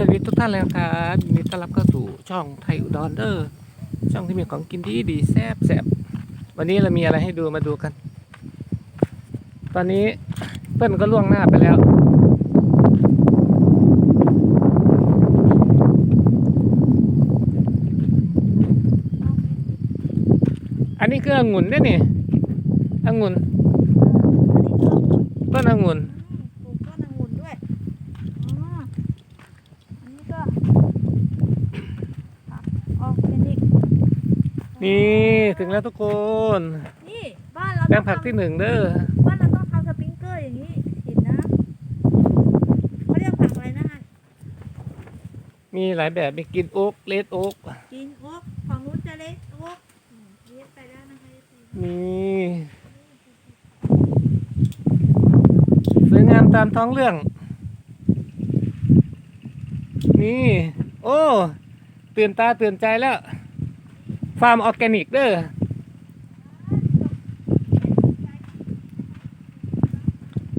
สวัสดีทุกท่านเลยครับยินดีต้อนรับเข้าสู่ช่องไทยอุดรเดอร์ช่องที่มีของกินที่ดีแซ่บแซ่บวันนี้เรามีอะไรให้ดูมาดูกัน ตอนนี้เปิ้ลก็ล่วงหน้าไปแล้ว อันนี้คือองุ่นด้วยนี่องุ่นต้นองุ่น ปลูกต้นองุ่นด้วยอ๋ออันนี้ก็ผักออร์แกนิก นี่ถึงแล้วทุกคนนี่บ้านเราแปลต้องผักที่หนึ่งเด้อบ้านเราต้องทำสปริงเกอร์อย่างนี้ฉีดน้ำเขาเรียกผักอะไรนะฮะมีหลายแบบมีกินโอ๊กเลดโอ๊กกินโอ๊กฝั่งนู้นจะเล็กโอ๊กอืมเลี้ยงไปแล้วนะคะนี่สวยงามตามท้องเรื่อง นี่ โอ้ตื่นตาตื่นใจแล้ว ฟาร์มออร์แกนิกเด้อ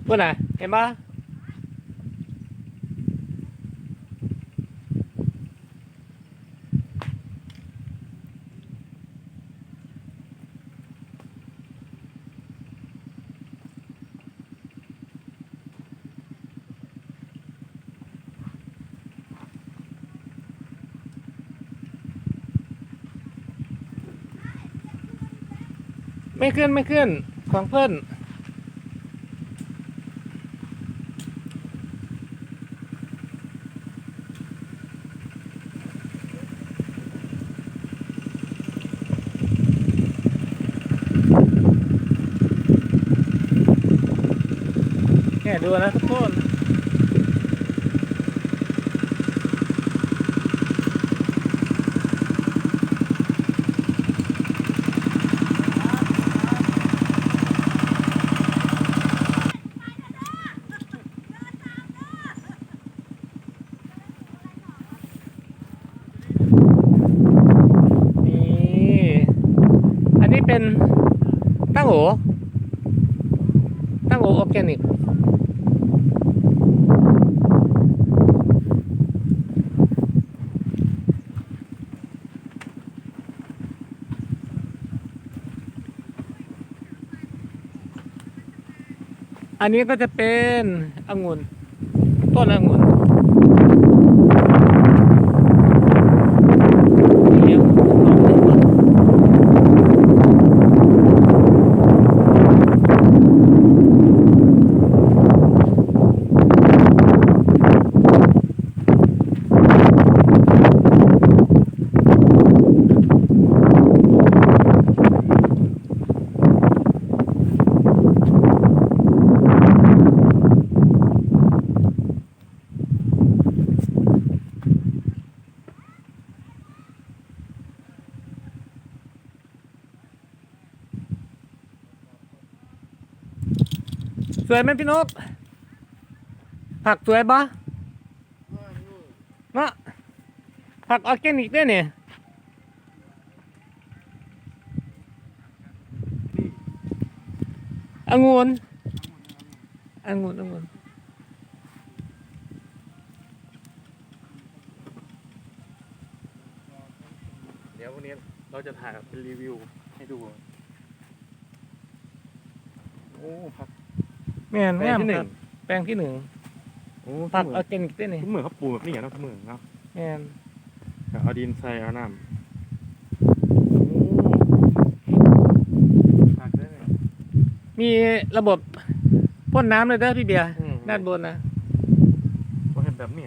พูดนะเห็นปะ ไม่ขึ้นไม่ขึ้นของเพิ่นแค่ดูนะทุกคน นี่ อันนี้ เป็นตั้งโอตั้งโอออร์แกนิกอันนี้ก็จะเป็นองุ่นต้นองุ่น สวยไหมพี่นก ผักสวยปะเนาะผักออร์แกนิกด้วยเนี่ยองุ่นองุ่นองุ่นเดี๋ยววันนี้เราจะถ่ายเป็นรีวิวให้ดู โอ้ผัก แม่นแปลงงามที่หนึ่ครังบแปลงที่หนึ่งโอ้ผักเหอมืออนร์แกนิกด้วยเนี่ยเหมือนเขาปลูกแบบนี้เนาะเหมือนเนาะแม่นเอาดินใส่เอาน้ำผักได้เลยมีระบบพ่นน้ำเลยเด้อพี่เบียร์อืมด้านบนนะ เขาเห็นแบบนี้